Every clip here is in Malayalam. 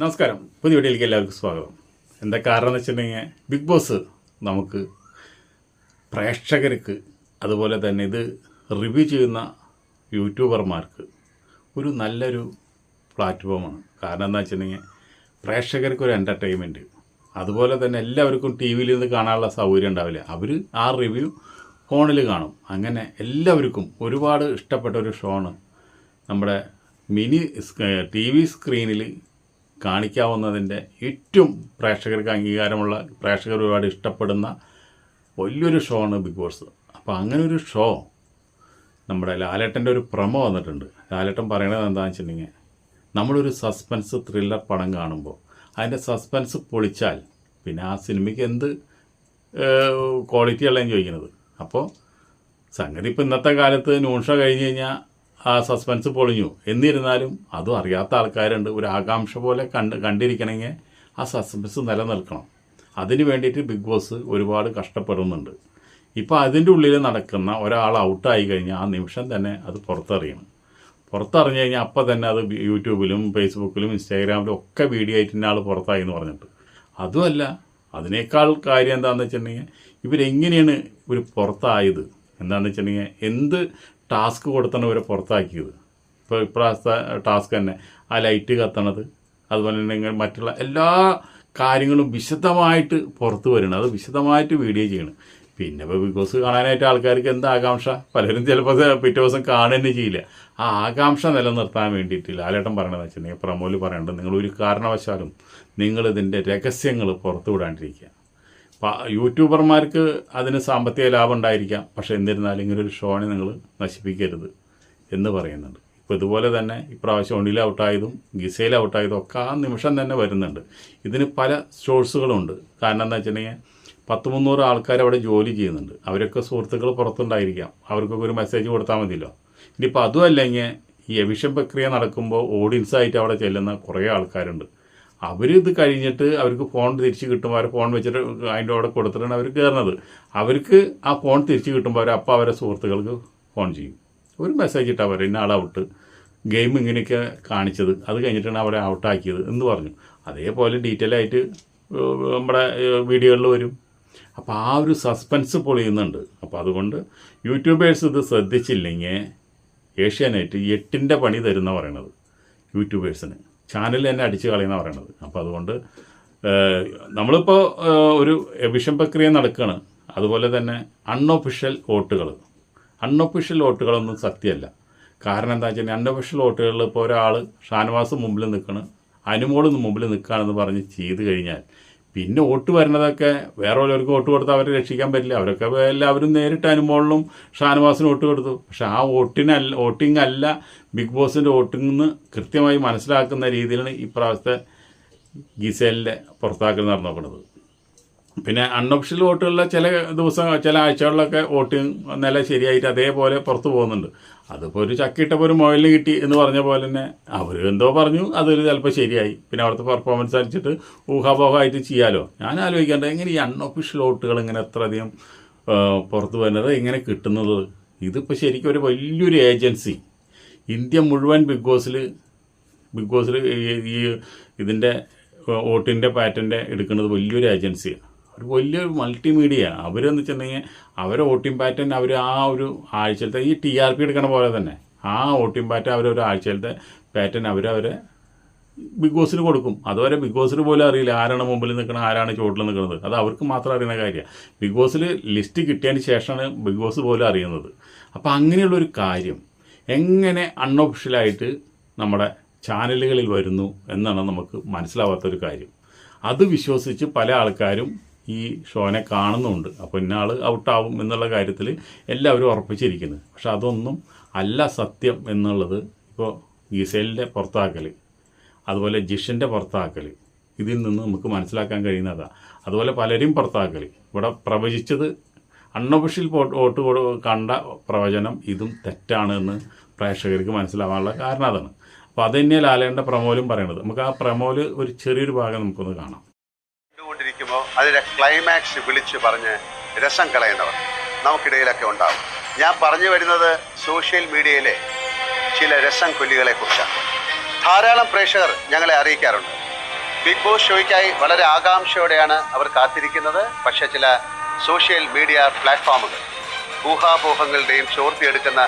നമസ്കാരം. പുതിയ വീഡിയോയിലേക്ക് എല്ലാവർക്കും സ്വാഗതം. എന്താ കാരണം എന്ന് വെച്ചിട്ടുണ്ടെങ്കിൽ ബിഗ് ബോസ് നമുക്ക് പ്രേക്ഷകർക്ക് അതുപോലെ തന്നെ ഇത് റിവ്യൂ ചെയ്യുന്ന യൂട്യൂബർമാർക്ക് ഒരു നല്ലൊരു പ്ലാറ്റ്ഫോമാണ്. കാരണം എന്താ വെച്ചിട്ടുണ്ടെങ്കിൽ പ്രേക്ഷകർക്ക് ഒരു എന്റർടൈൻമെന്റ് അതുപോലെ തന്നെ എല്ലാവർക്കും ടി വിയിൽ നിന്ന് കാണാനുള്ള സൗകര്യം ഉണ്ടാവില്ല. അവർ ആ റിവ്യൂ ഫോണിൽ കാണും. അങ്ങനെ എല്ലാവർക്കും ഒരുപാട് ഇഷ്ടപ്പെട്ട ഒരു ഷോണ് നമ്മുടെ മിനി ടി വി സ്ക്രീനിൽ കാണിക്കാവുന്നതിന്റെ ഏറ്റവും പ്രേക്ഷകർക്ക് അംഗീകാരമുള്ള പ്രേക്ഷകർ ഒരുപാട് ഇഷ്ടപ്പെടുന്ന വലിയൊരു ഷോ ആണ് ബിഗ് ബോസ് അപ്പോൾ അങ്ങനെ ഒരു ഷോ നമ്മുടെ ലാലേട്ടന്റെ ഒരു പ്രമോ വന്നിട്ടുണ്ട്. ലാലേട്ടൻ പറയണത് എന്താണെന്ന് വെച്ചിട്ടുണ്ടെങ്കിൽ നമ്മളൊരു സസ്പെൻസ് ത്രില്ലർ പടം കാണുമ്പോൾ അതിന്റെ സസ്പെൻസ് പൊളിച്ചാൽ പിന്നെ ആ സിനിമയ്ക്ക് എന്ത് ക്വാളിറ്റി ഉള്ളതെന്ന് ചോദിക്കുന്നത്. അപ്പോൾ സംഗതി ഇപ്പോൾ ഇന്നത്തെ കാലത്ത് ന്യൂഷ കഴിഞ്ഞ് കഴിഞ്ഞാൽ ആ സസ്പെൻസ് പൊളിഞ്ഞു. എന്നിരുന്നാലും അതും അറിയാത്ത ആൾക്കാരുണ്ട്. ഒരു ആകാംക്ഷ പോലെ കണ്ട് കണ്ടിരിക്കണമെങ്കിൽ ആ സസ്പെൻസ് നിലനിൽക്കണം. അതിന് വേണ്ടിയിട്ട് ബിഗ് ബോസ് ഒരുപാട് കഷ്ടപ്പെടുന്നുണ്ട്. ഇപ്പോൾ അതിന്റെ ഉള്ളിൽ നടക്കുന്ന ഒരാൾ ഔട്ടായി കഴിഞ്ഞാൽ ആ നിമിഷം തന്നെ അത് പുറത്തറിയണം. പുറത്തറിഞ്ഞു കഴിഞ്ഞാൽ അപ്പം തന്നെ അത് യൂട്യൂബിലും ഫേസ്ബുക്കിലും ഇൻസ്റ്റാഗ്രാമിലും ഒക്കെ വീഡിയോ ആയിട്ട് ആൾ പുറത്തായി എന്ന് പറഞ്ഞിട്ട്. അതുമല്ല അതിനേക്കാൾ കാര്യം എന്താണെന്ന് വെച്ചിട്ടുണ്ടെങ്കിൽ ഇവരെങ്ങനെയാണ് ഇവർ പുറത്തായത്? എന്താണെന്ന് വെച്ചിട്ടുണ്ടെങ്കിൽ എന്ത് ടാസ്ക് കൊടുത്താണ് ഇവരെ പുറത്താക്കിയത്. ഇപ്പോൾ ഇപ്പോഴത്തെ ടാസ്ക് തന്നെ. ആ ലൈറ്റ് കത്തണത് അതുപോലെ തന്നെ മറ്റുള്ള എല്ലാ കാര്യങ്ങളും വിശദമായിട്ട് പുറത്ത് വരണം അത് വിശദമായിട്ട് വീഡിയോ ചെയ്യണം. പിന്നെ ഇപ്പോൾ ബിഗ് ബോസ് കാണാനായിട്ട് ആൾക്കാർക്ക് എന്താ ആകാംക്ഷ? പലരും ചിലപ്പോൾ പിറ്റേ ദിവസം കാണുക ചെയ്യില്ല. ആ ആകാംക്ഷ നിലനിർത്താൻ വേണ്ടിയിട്ട് ലാലേട്ടൻ പറയണതെന്ന് വെച്ചിട്ടുണ്ടെങ്കിൽ പ്രമോൽ പറയേണ്ടത് നിങ്ങൾ ഒരു കാരണവശാലും നിങ്ങളിതിന്റെ രഹസ്യങ്ങൾ പുറത്തു വിടാണ്ടിരിക്കുക. യൂട്യൂബർമാർക്ക് അതിന് സാമ്പത്തിക ലാഭം ഉണ്ടായിരിക്കാം. പക്ഷേ എന്നിരുന്നാലും ഇങ്ങനെ ഒരു ഷോനെ നിങ്ങൾ നശിപ്പിക്കരുത് എന്ന് പറയുന്നുണ്ട്. ഇപ്പോൾ ഇതുപോലെ തന്നെ ഇപ്രാവശ്യം ഒണിൽ ഔട്ടായതും ഗിസയിൽ ഔട്ടായതും ഒക്കെ ആ നിമിഷം തന്നെ വരുന്നുണ്ട്. ഇതിന് പല സോഴ്സുകളുണ്ട്. കാരണം എന്താ വെച്ചിട്ടുണ്ടെങ്കിൽ പത്ത് മുന്നൂറ് ആൾക്കാർ അവിടെ ജോലി ചെയ്യുന്നുണ്ട്. അവരൊക്കെ സുഹൃത്തുക്കൾ പുറത്തുണ്ടായിരിക്കാം. അവർക്കൊക്കെ ഒരു മെസ്സേജ് കൊടുത്താൽ മതിയല്ലോ. ഇനിയിപ്പോൾ അതുമല്ലെങ്കിൽ ഈ എവിഷൻ പ്രക്രിയ നടക്കുമ്പോൾ ഓഡിയൻസായിട്ട് അവിടെ ചെല്ലുന്ന കുറേ ആൾക്കാരുണ്ട്. അവർ ഇത് കഴിഞ്ഞിട്ട് അവർക്ക് ഫോൺ തിരിച്ച് കിട്ടുമ്പോൾ അവർ ഫോൺ വെച്ചിട്ട് അതിന്റെ അവിടെ കൊടുത്തിട്ടാണ് അവർ കയറുന്നത് അവർക്ക് ആ ഫോൺ തിരിച്ച് കിട്ടുമ്പോൾ അവർ അപ്പം അവരെ സുഹൃത്തുക്കൾക്ക് ഫോൺ ചെയ്യും. ഒരു മെസ്സേജ് ഇട്ടാൽ അവർ ഇന്ന ആൾ ഔട്ട് ഗെയിം ഇങ്ങനെയൊക്കെ കാണിച്ചത്. അത് കഴിഞ്ഞിട്ടാണ് അവരെ ഔട്ടാക്കിയത് എന്ന് പറഞ്ഞു. അതേപോലെ ഡീറ്റെയിൽ ആയിട്ട് നമ്മുടെ വീഡിയോകളിൽ വരും. അപ്പോൾ ആ ഒരു സസ്പെൻസ് പൊളിയുന്നുണ്ട്. അപ്പോൾ അതുകൊണ്ട് യൂട്യൂബേഴ്സ് ഇത് ശ്രദ്ധിച്ചില്ലെങ്കിൽ ഏഷ്യാനെറ്റ് എട്ടിന്റെ പണി തരുന്ന പറയണത്. യൂട്യൂബേഴ്സിന് ചാനൽ തന്നെ അടിച്ചു കളയുന്ന പറയണത്. അപ്പോൾ അതുകൊണ്ട് നമ്മളിപ്പോൾ ഒരു എവിഷൻ പ്രക്രിയ നടക്കുകയാണ് അതുപോലെ തന്നെ അൺഒഫീഷ്യൽ വോട്ടുകൾ അൺഒഫീഷ്യൽ വോട്ടുകളൊന്നും സത്യമല്ല. കാരണം എന്താ വെച്ചാൽ അൺഒഫീഷ്യൽ വോട്ടുകളിൽ ഇപ്പോൾ ഒരാൾ ഷാനവാസ് മുമ്പിൽ നിൽക്കണം അനുമോൾ മുമ്പിൽ നിൽക്കുകയാണെന്ന് പറഞ്ഞ് ചെയ്ത് കഴിഞ്ഞാൽ പിന്നെ വോട്ട് വരുന്നതൊക്കെ വേറെ ഓരോർക്ക് വോട്ട് കൊടുത്താൽ അവരെ രക്ഷിക്കാൻ പറ്റില്ല. അവരൊക്കെ എല്ലാവരും നേരിട്ട് അനുമോളിനും ഷാനവാസിനും വോട്ട് കൊടുത്തു. പക്ഷെ ആ വോട്ടിനല്ല വോട്ടിംഗ് അല്ല ബിഗ് ബോസിന്റെ വോട്ടിംഗ് എന്ന് കൃത്യമായി മനസ്സിലാക്കുന്ന രീതിയിലാണ് ഇപ്രാവശ്യത്തെ ഗിസേലിന്റെ പുറത്താക്കൽ നടന്നു നോക്കുന്നത് പിന്നെ അൺഒഫീഷ്യൽ വോട്ടുകളിലെ ചില ദിവസം ചില ആഴ്ചകളിലൊക്കെ വോട്ടിംഗ് നില ശരിയായിട്ട് അതേപോലെ പുറത്തു പോകുന്നുണ്ട്. അതിപ്പോൾ ഒരു ചക്കിട്ടപ്പോൾ ഒരു മൊബൈലിന് കിട്ടി എന്ന് പറഞ്ഞ പോലെ തന്നെ അവർ എന്തോ പറഞ്ഞു അതൊരു ചിലപ്പോൾ ശരിയായി. പിന്നെ അവിടുത്തെ പെർഫോമൻസ് അനുസരിച്ചിട്ട് ഊഹാപോഹമായിട്ട് ചെയ്യാലോ? ഞാൻ ആലോചിക്കേണ്ട എങ്ങനെ ഈ അൺഒഫീഷ്യൽ ഓട്ടുകൾ ഇങ്ങനെ എത്രയധികം അധികം പുറത്തു വരുന്നത് എങ്ങനെ കിട്ടുന്നത്? ഇതിപ്പോൾ ശരിക്കും ഒരു വലിയൊരു ഏജൻസി ഇന്ത്യ മുഴുവൻ ബിഗ് ബോസിൽ ബിഗ് ബോസിൽ ഈ ഇതിന്റെ വോട്ടിന്റെ പാറ്റന്റെ എടുക്കുന്നത് വലിയൊരു ഏജൻസിയാണ് ഒരു വലിയൊരു മൾട്ടിമീഡിയ അവരെന്ന് വെച്ചിട്ടുണ്ടെങ്കിൽ അവരെ വോട്ടിംഗ് പാറ്റേൺ അവർ ആ ഒരു ആഴ്ചയിലത്തെ ഈ ടി ആർ പി എടുക്കണ പോലെ തന്നെ. ആ വോട്ടിംഗ് പാറ്റേൺ അവരൊരു ആഴ്ചയിലത്തെ പാറ്റേൺ അവരവരെ ബിഗ് ബോസിന് കൊടുക്കും. അതുവരെ ബിഗ് ബോസിന് പോലും അറിയില്ല ആരാണ് മുമ്പിൽ നിൽക്കുന്നത് ആരാണ് ചുവട്ടിൽ നിൽക്കുന്നത് അത് അവർക്ക് മാത്രം അറിയുന്ന കാര്യമാണ് ബിഗ് ബോസിൽ ലിസ്റ്റ് കിട്ടിയതിന് ശേഷമാണ് ബിഗ് ബോസ് പോലും അറിയുന്നത്. അപ്പോൾ അങ്ങനെയുള്ളൊരു കാര്യം എങ്ങനെ അൺഒഫീഷ്യലായിട്ട് നമ്മുടെ ചാനലുകളിൽ വരുന്നു എന്നാണ് നമുക്ക് മനസ്സിലാവാത്തൊരു കാര്യം. അത് വിശ്വസിച്ച് പല ആൾക്കാരും ഈ ഷോനെ കാണുന്നുണ്ട്. അപ്പോൾ ഇന്ന ആൾ ഔട്ടാവും എന്നുള്ള കാര്യത്തിൽ എല്ലാവരും ഉറപ്പിച്ചിരിക്കുന്നത് പക്ഷെ അതൊന്നും അല്ല സത്യം എന്നുള്ളത് ഇപ്പോൾ ഗിസേലിന്റെ പുറത്താക്കൽ അതുപോലെ ജിഷിന്റെ പുറത്താക്കൽ ഇതിൽ നിന്ന് നമുക്ക് മനസ്സിലാക്കാൻ കഴിയുന്നതാണ് അതുപോലെ പലരും പുറത്താക്കൽ ഇവിടെ പ്രവചിച്ചത് അൺഒഫീഷ്യൽ വോട്ട് കണ്ട പ്രവചനം ഇതും തെറ്റാണ് എന്ന് പ്രേക്ഷകർക്ക് മനസ്സിലാവാനുള്ള കാരണം അതാണ്. അപ്പോൾ അത് തന്നെയാണ് ലാലേന്റെ പ്രമോലും പറയണത് നമുക്ക് ആ പ്രമോൽ ഒരു ചെറിയൊരു ഭാഗം നമുക്കൊന്ന് കാണാം. കണ്ടുകൊണ്ടിരിക്കുമ്പോൾ അതിന്റെ ക്ലൈമാക്സ് വിളിച്ച് പറഞ്ഞ് രസം കളയുന്നവർ നമുക്കിടയിലൊക്കെ ഉണ്ടാവും. ഞാൻ പറഞ്ഞു വരുന്നത് സോഷ്യൽ മീഡിയയിലെ ചില രസം കൊല്ലികളെ കുറിച്ചാണ് ധാരാളം പ്രേക്ഷകർ ഞങ്ങളെ അറിയിക്കാറുണ്ട്. ബിഗ് ബോസ് ഷോയ്ക്കായി വളരെ ആകാംക്ഷയോടെയാണ് അവർ കാത്തിരിക്കുന്നത്. പക്ഷേ ചില സോഷ്യൽ മീഡിയ പ്ലാറ്റ്ഫോമുകൾ ഊഹാപോഹങ്ങളുടെയും ചോർത്തിയെടുക്കുന്ന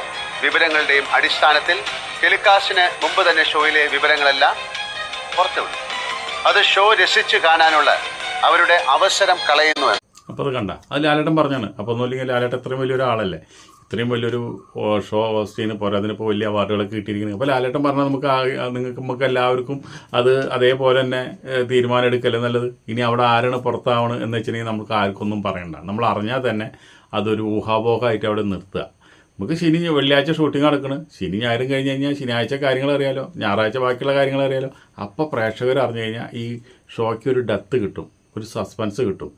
വിവരങ്ങളുടെയും അടിസ്ഥാനത്തിൽ ടെലികാസ്റ്റിന് മുമ്പ് തന്നെ ഷോയിലെ വിവരങ്ങളെല്ലാം പുറത്തുവിടും. അത് ഷോ രസിച്ച് കാണാനുള്ള അവരുടെ അവസരം കളയുന്നു അപ്പോൾ അത് കണ്ട. അത് ലാലേട്ടൻ പറഞ്ഞാണ്. അപ്പോൾ ഒന്നുമില്ലെങ്കിൽ ലാലേട്ടൻ ഇത്രയും വലിയൊരു ആളല്ലേ? ഇത്രയും വലിയൊരു ഷോ ഹോസ്റ്റ് ചെയ്യുന്ന പോരാ അതിനിപ്പോൾ വലിയ അവാർഡുകളൊക്കെ കിട്ടിയിരിക്കുന്നത്. അപ്പോൾ ലാലേട്ടൻ പറഞ്ഞാൽ നമുക്ക് നിങ്ങൾക്ക് നമുക്ക് എല്ലാവർക്കും അത് അതേപോലെ തന്നെ തീരുമാനം എടുക്കല്ലേ നല്ലത്? ഇനി അവിടെ ആരാണ് പുറത്താവണം എന്ന് വെച്ചിട്ടുണ്ടെങ്കിൽ നമുക്ക് ആർക്കൊന്നും പറയണ്ട. നമ്മൾ അറിഞ്ഞാൽ തന്നെ അതൊരു ഊഹാപോഹമായിട്ട് അവിടെ നിർത്തുക. നമുക്ക് ശനി വെള്ളിയാഴ്ച ഷൂട്ടിംഗ് നടക്കണ്. ശനി ഞായറും കഴിഞ്ഞ് കഴിഞ്ഞാൽ ശനിയാഴ്ച കാര്യങ്ങൾ അറിയാലോ. ഞായറാഴ്ച ബാക്കിയുള്ള കാര്യങ്ങൾ അറിയാലോ. അപ്പോൾ പ്രേക്ഷകർ അറിഞ്ഞു കഴിഞ്ഞാൽ ഈ ഷോയ്ക്ക് ഒരു ഡെത്ത് കിട്ടും. ഒരു സസ്പെൻസ് കിട്ടും.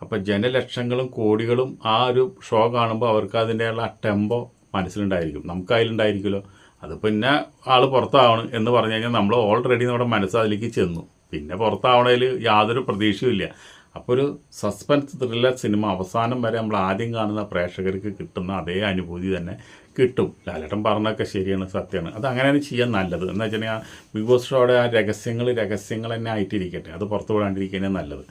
അപ്പോൾ ജനലക്ഷങ്ങളും കോടികളും ആ ഒരു ഷോ കാണുമ്പോൾ അവർക്ക് അതിന്റെയുള്ള ആ ടെമ്പോ മനസ്സിലുണ്ടായിരിക്കും. നമുക്ക് അതിലുണ്ടായിരിക്കുമല്ലോ. അത് പിന്നെ ആൾ പുറത്താവണം എന്ന് പറഞ്ഞു കഴിഞ്ഞാൽ നമ്മൾ ഓൾറെഡി നമ്മുടെ മനസ്സ് അതിലേക്ക് ചെന്നു. പിന്നെ പുറത്താവണതിൽ യാതൊരു പ്രതീക്ഷയുമില്ല അപ്പോൾ ഒരു സസ്പെൻസ് ത്രില്ലർ സിനിമ അവസാനം വരെ നമ്മൾ ആദ്യം കാണുന്ന പ്രേക്ഷകർക്ക് കിട്ടുന്ന അതേ അനുഭൂതി തന്നെ കിട്ടും. ലാലേട്ടൻ പറഞ്ഞൊക്കെ ശരിയാണ് സത്യമാണ്. അത് അങ്ങനെയാണ് ചെയ്യാൻ നല്ലത്. എന്ന് വെച്ചിട്ടുണ്ടെങ്കിൽ ബിഗ് ബോസ് ഷോയുടെ ആ രഹസ്യങ്ങൾ രഹസ്യങ്ങൾ തന്നെ ആയിട്ടിരിക്കട്ടെ. അത് പുറത്തു വിടാണ്ടിരിക്കുന്നത് നല്ലത്.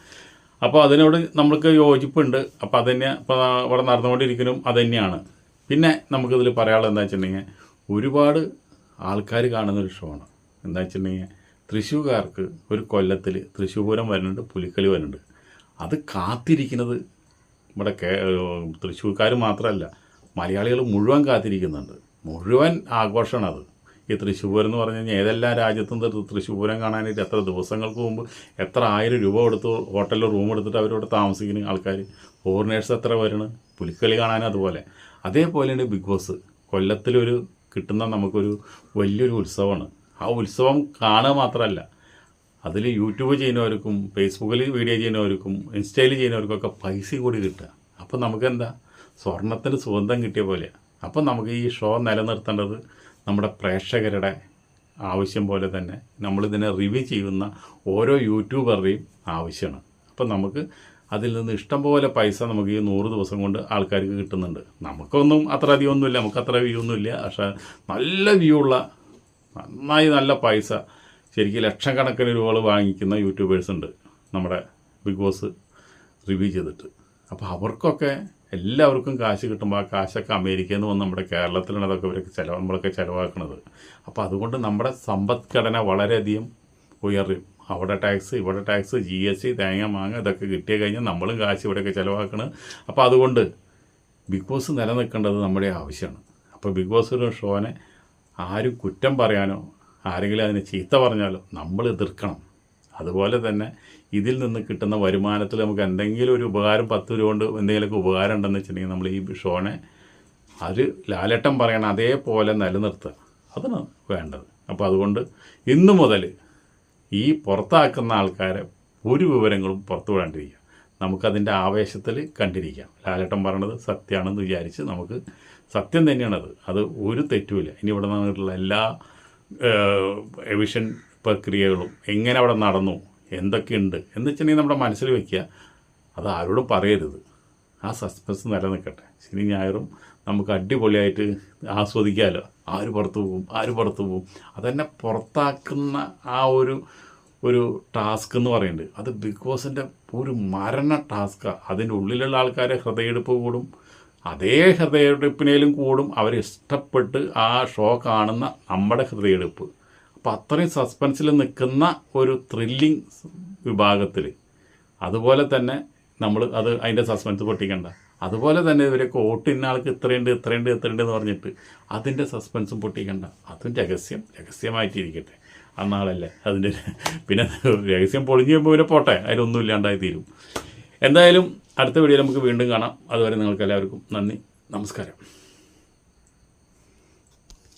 അപ്പോൾ അതിനോട് നമ്മൾക്ക് യോജിപ്പുണ്ട്. അപ്പോൾ അതന്നെ ഇപ്പോൾ ഇവിടെ നടന്നുകൊണ്ടിരിക്കലും അതുതന്നെയാണ് പിന്നെ നമുക്കിതിൽ പറയാനുള്ളത് എന്താ വെച്ചിട്ടുണ്ടെങ്കിൽ ഒരുപാട് ആൾക്കാർ കാണുന്ന ഒരു ഷോ ആണ്. എന്താ വെച്ചിട്ടുണ്ടെങ്കിൽ തൃശ്ശൂർക്കാർക്ക് ഒരു കൊല്ലത്തിൽ തൃശ്ശൂർ പൂരം വരുന്നുണ്ട് പുലിക്കളി വരുന്നുണ്ട്. അത് കാത്തിരിക്കുന്നത് ഇവിടെ കേ തൃശ്ശൂർക്കാർ മാത്രമല്ല. മലയാളികൾ മുഴുവൻ കാത്തിരിക്കുന്നുണ്ട്. മുഴുവൻ ആഘോഷമാണ് അത് ഈ തൃശ്ശൂർ എന്ന് പറഞ്ഞു കഴിഞ്ഞാൽ ഏതെല്ലാം രാജ്യത്തും തൃശ്ശൂരം കാണാനായിട്ട് എത്ര ദിവസങ്ങൾക്ക് മുമ്പ് എത്ര ആയിരം രൂപ കൊടുത്ത് ഹോട്ടലിൽ റൂം എടുത്തിട്ട് അവരോട് താമസിക്കുന്ന ആൾക്കാർ ഫോറിനേഴ്സ് എത്ര വരണം? പുലിക്കളി കാണാനും അതുപോലെ. അതേപോലെയാണ് ബിഗ് ബോസ്. കൊല്ലത്തിലൊരു കിട്ടുന്ന നമുക്കൊരു വലിയൊരു ഉത്സവമാണ്. ആ ഉത്സവം കാണുക മാത്രമല്ല അതിൽ യൂട്യൂബ് ചെയ്യുന്നവർക്കും ഫേസ്ബുക്കിൽ വീഡിയോ ചെയ്യുന്നവർക്കും ഇൻസ്റ്റയിൽ ചെയ്യുന്നവർക്കും ഒക്കെ പൈസ കൂടി കിട്ടുക. അപ്പം നമുക്കെന്താ? സ്വർണത്തിന് സുഗന്ധം കിട്ടിയ പോലെയാണ് അപ്പം നമുക്ക് ഈ ഷോ നിലനിർത്തേണ്ടത് നമ്മുടെ പ്രേക്ഷകരുടെ ആവശ്യം പോലെ തന്നെ നമ്മളിതിനെ റിവ്യൂ ചെയ്യുന്ന ഓരോ യൂട്യൂബറുടെയും ആവശ്യമാണ്. അപ്പം നമുക്ക് അതിൽ നിന്ന് ഇഷ്ടം പോലെ പൈസ നമുക്ക് ഈ നൂറ് ദിവസം കൊണ്ട് ആൾക്കാർക്ക് കിട്ടുന്നുണ്ട്. നമുക്കൊന്നും അത്ര അധികം ഒന്നുമില്ല നമുക്ക് അത്ര വ്യൂ ഒന്നുമില്ല പക്ഷേ നല്ല വ്യൂ ഉള്ള നന്നായി നല്ല പൈസ ശരിക്കും ലക്ഷക്കണക്കിന് രൂപകൾ വാങ്ങിക്കുന്ന യൂട്യൂബേഴ്സ് ഉണ്ട് നമ്മുടെ ബിഗ് ബോസ് റിവ്യൂ ചെയ്തിട്ട്. അപ്പോൾ അവർക്കൊക്കെ എല്ലാവർക്കും കാശ് കിട്ടുമ്പോൾ ആ കാശൊക്കെ അമേരിക്കയിൽ നിന്ന് വന്ന് നമ്മുടെ കേരളത്തിലാണ് അതൊക്കെ ഇവരൊക്കെ ചിലവ് നമ്മളൊക്കെ ചിലവാക്കുന്നത്. അപ്പോൾ അതുകൊണ്ട് നമ്മുടെ സമ്പദ്ഘടന വളരെയധികം ഉയരും അവിടെ ടാക്സ് ഇവിടെ ടാക്സ് ജി എസ് ടി തേങ്ങ മാങ്ങ ഇതൊക്കെ കിട്ടിയ കഴിഞ്ഞാൽ നമ്മളും കാശ് ഇവിടെയൊക്കെ ചിലവാക്കണം. അപ്പോൾ അതുകൊണ്ട് ബിഗ് ബോസ് നിലനിൽക്കേണ്ടത് നമ്മുടെ ആവശ്യമാണ്. അപ്പോൾ ബിഗ് ബോസ് ഒരു ഷോനെ ആരും കുറ്റം പറയാനോ ആരെങ്കിലും അതിനെ ചീത്ത പറഞ്ഞാലോ നമ്മൾ എതിർക്കണം. അതുപോലെ തന്നെ ഇതിൽ നിന്ന് കിട്ടുന്ന വരുമാനത്തിൽ നമുക്ക് എന്തെങ്കിലും ഒരു ഉപകാരം പത്ത് രൂപ കൊണ്ട് എന്തെങ്കിലുമൊക്കെ ഉപകാരം ഉണ്ടെന്ന് വെച്ചിട്ടുണ്ടെങ്കിൽ നമ്മൾ ഈ ഷോനെ അത് ലാലട്ടം പറയണ അതേപോലെ നിലനിർത്തുക. അതാണ് വേണ്ടത്. അപ്പോൾ അതുകൊണ്ട് ഇന്നു മുതൽ ഈ പുറത്താക്കുന്ന ആൾക്കാരെ ഒരു വിവരങ്ങളും പുറത്തു വിടാണ്ടിരിക്കുക. നമുക്കതിന്റെ ആവേശത്തിൽ കണ്ടിരിക്കാം. ലാലട്ടം പറയണത് സത്യമാണെന്ന് വിചാരിച്ച് നമുക്ക് സത്യം തന്നെയാണത്. അത് ഒരു തെറ്റുമില്ല. ഇനി ഇവിടെ നിന്നിട്ടുള്ള എല്ലാ എവിഷൻ പ്രക്രിയകളും എങ്ങനെ അവിടെ നടന്നു എന്തൊക്കെയുണ്ട്? എന്ന് വെച്ചിട്ടുണ്ടെങ്കിൽ നമ്മുടെ മനസ്സിൽ വയ്ക്കുക അത് ആരോടും പറയരുത്. ആ സസ്പെൻസ് നിലനിൽക്കട്ടെ. ശനി ഞായറും നമുക്ക് അടിപൊളിയായിട്ട് ആസ്വദിക്കാമല്ലോ ആര് പുറത്തു പോകും? ആര് പുറത്തു പോകും? അതെന്നെ പുറത്താക്കുന്ന ആ ഒരു ഒരു ടാസ്ക് എന്ന് പറയുന്നുണ്ട്. അത് ബിഗ് ബോസിന്റെ ഒരു മരണ ടാസ്ക്കാണ് അതിന്റെ ഉള്ളിലുള്ള ആൾക്കാരെ ഹൃദയെടുപ്പ് കൂടും. അതേ ഹൃദയെടുപ്പിനേലും കൂടും. അവരിഷ്ടപ്പെട്ട് ആ ഷോ കാണുന്ന നമ്മുടെ ഹൃദയെടുപ്പ് അപ്പോൾ അത്രയും സസ്പെൻസിൽ നിൽക്കുന്ന ഒരു ത്രില്ലിങ് വിഭാഗത്തിൽ അതുപോലെ തന്നെ നമ്മൾ അത് അതിന്റെ സസ്പെൻസ് പൊട്ടിക്കണ്ട. അതുപോലെ തന്നെ ഇവരൊക്കെ ഓട്ട് ഇന്ന ആൾക്ക് ഇത്രയുണ്ട് ഇത്രയുണ്ട് ഇത്രയുണ്ട് എന്ന് പറഞ്ഞിട്ട് അതിന്റെ സസ്പെൻസും പൊട്ടിക്കണ്ട. അതും രഹസ്യം രഹസ്യമായിട്ടിരിക്കട്ടെ. അന്നാളല്ലേ അതിന്റെ പിന്നെ രഹസ്യം പൊളിഞ്ഞു കഴിയുമ്പോൾ ഇവരെ പോട്ടെ. അതിലൊന്നും ഇല്ലാണ്ടായി തീരും. എന്തായാലും അടുത്ത വീഡിയോയിൽ നമുക്ക് വീണ്ടും കാണാം. അതുവരെ നിങ്ങൾക്ക് എല്ലാവർക്കും നന്ദി. നമസ്കാരം.